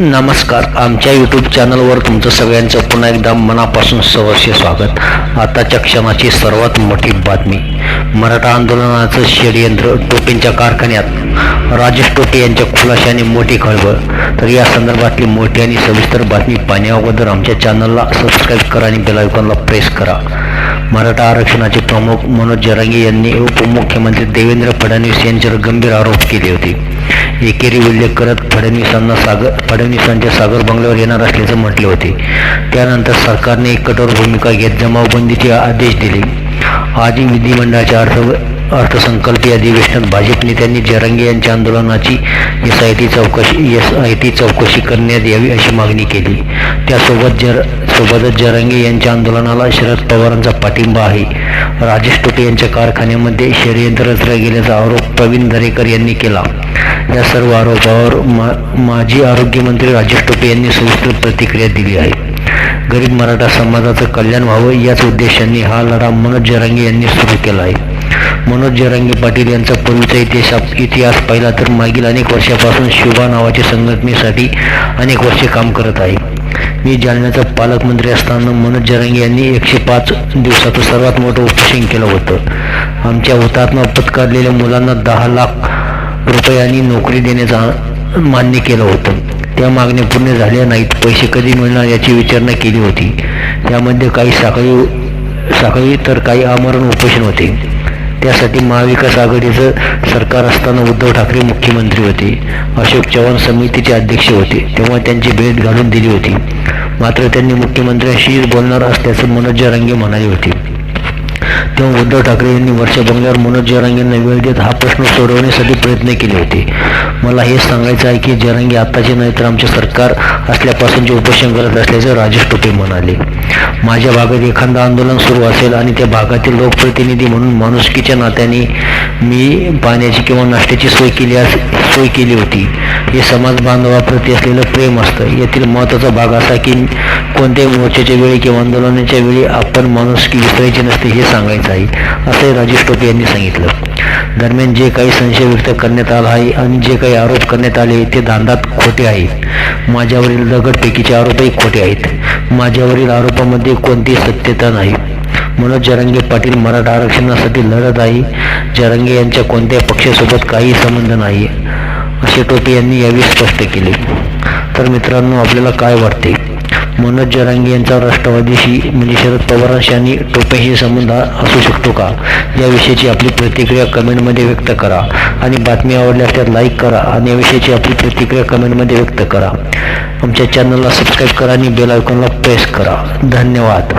नमस्कार. आमच्या यूट्यूब चॅनलवर तुमचं सगळ्यांचं पुन्हा एकदा मनापासून सहर्ष स्वागत. आताच्या क्षणाची सर्वात मोठी बातमी. मराठा आंदोलनाचं षडयंत्र टोपेंच्या कारखान्यात. राजेश टोपे यांच्या खुलाशाने मोठी खळबळ. तर या संदर्भातली मोठी आणि सविस्तर बातमी पाहण्याअगोदर आमच्या चॅनलला सबस्क्राईब करा आणि बेलायकॉनला प्रेस करा. मराठा आरक्षणाचे प्रमुख मनोज जरांगे यांनी उपमुख्यमंत्री देवेंद्र फडणवीस यांच्यावर गंभीर आरोप केले होते. एकेरी उल्लेख करत फडणवीसांना सागर फडणवीसांच्या सागर बंगल्यावर येणार असल्याचं म्हटले होते. त्यानंतर सरकारने एक कठोर भूमिका घेत जमावबंदीचे आदेश दिले. आज विधिमंडळाच्या अर्थ अर्थसंकल्पीय अधिवेशनात भाजप नेत्यांनी जरांगे यांच्या आंदोलनाची एस आय टी चौकशी एस आय टी चौकशी करण्यात यावी अशी मागणी केली. त्यासोबत जर सोबतच जरांगे यांच्या आंदोलनाला शरद पवारांचा पाठिंबा आहे. राजेश टोपे यांच्या कारखान्यामध्ये षडयंत्र रचलं गेल्याचा आरोप प्रवीण दरेकर यांनी केला. या सर्व आरोपावर मा माजी आरोग्यमंत्री राजेश टोपे यांनी सविस्तर प्रतिक्रिया दिली आहे. गरीब मराठा समाजाचं कल्याण व्हावं याच उद्देशाने हा लढा मनोज जरांगे यांनी सुरू केला आहे. मनोज जरांगे पाटील यांचा पूर्वीचा इतिहास इतिहास पाहिला तर मागील अनेक वर्षापासून शुभा नावाच्या संघटनेसाठी अनेक वर्षे काम करत आहे. मी जालन्याचा पालकमंत्री असताना मनोज जरांगे यांनी एकशे पाच दिवसाचं सर्वात मोठं उपोषण केलं होतं. आमच्या हुतात्मा पत्कारलेल्या मुलांना दहा लाख रुपयांनी नोकरी देण्याचं मान्य केलं होतं. त्या मागण्या पूर्ण झाल्या नाहीत. पैसे कधी मिळणार याची विचारणा केली होती. त्यामध्ये काही साखळी साखळी तर काही आमरण उपोषण होते. त्यासाठी महाविकास आघाडीचं सरकार असताना उद्धव ठाकरे मुख्यमंत्री होते. अशोक चव्हाण समितीचे अध्यक्ष होते. तेव्हा त्यांची भेट घालून दिली होती. मात्र त्यांनी मुख्यमंत्र्यांशीच बोलणार असल्याचं मनोज जरांगे म्हणाले होते. तेव्हा उद्धव ठाकरे यांनी वर्षा बंगल्यावर मनोज जरांगेंना वेळ देत हा प्रश्न सोडवण्यासाठी प्रयत्न केले होते. मला हे सांगायचं आहे की जरांगे आत्ताचे नाही तर आमचे सरकार असल्यापासून जे उपोषण करत असल्याचं राजेश टोपे म्हणाले. माझ्या भागात एखादं आंदोलन सुरू असेल आणि त्या भागातील लोकप्रतिनिधी म्हणून माणुसकीच्या नात्याने मी पाण्याची किंवा नाश्त्याची सोय केली अस सोय केली होती. हे समाज बांधवाप्रती असलेलं प्रेम असतं. यातील महत्त्वाचा भाग असा की कोणत्याही मोर्चाच्या वेळी किंवा आंदोलनाच्या वेळी आपण माणुसकी विसरायची नसते हे सांगायचं जाईल असंही राजेश टोपे यांनी सांगितलं. दरम्यान जे काही संशय व्यक्त करण्यात आला आहे आणि जे काही आरोप करण्यात आले ते दांदात खोटे आहेत. माझ्यावरील दगडफेकीचे आरोपही खोटे आहेत. माझ्यावरील आरोपामध्ये कोणतीही सत्यता नाही. मनोज जरांगे पाटील मराठा आरक्षणासाठी लढत आहे. जरांगे यांच्या कोणत्या पक्षासोबत काही संबंध नाही असे टोपे यांनी यावेळी स्पष्ट केले. तर मित्रांनो आपल्याला काय वाटते? मनोज जरांगे यांचा राष्ट्रवादीशी म्हणजे शरद पवारांशी आणि टोपेशी संबंध असू शकतो का? याविषयीची आपली प्रतिक्रिया कमेंटमध्ये व्यक्त करा. आणि बातमी आवडल्यास त्यात लाईक करा आणि याविषयीची आपली प्रतिक्रिया कमेंटमध्ये व्यक्त करा. आमच्या चॅनलला सबस्क्राईब करा आणि बेल आयकॉनला प्रेस करा. धन्यवाद.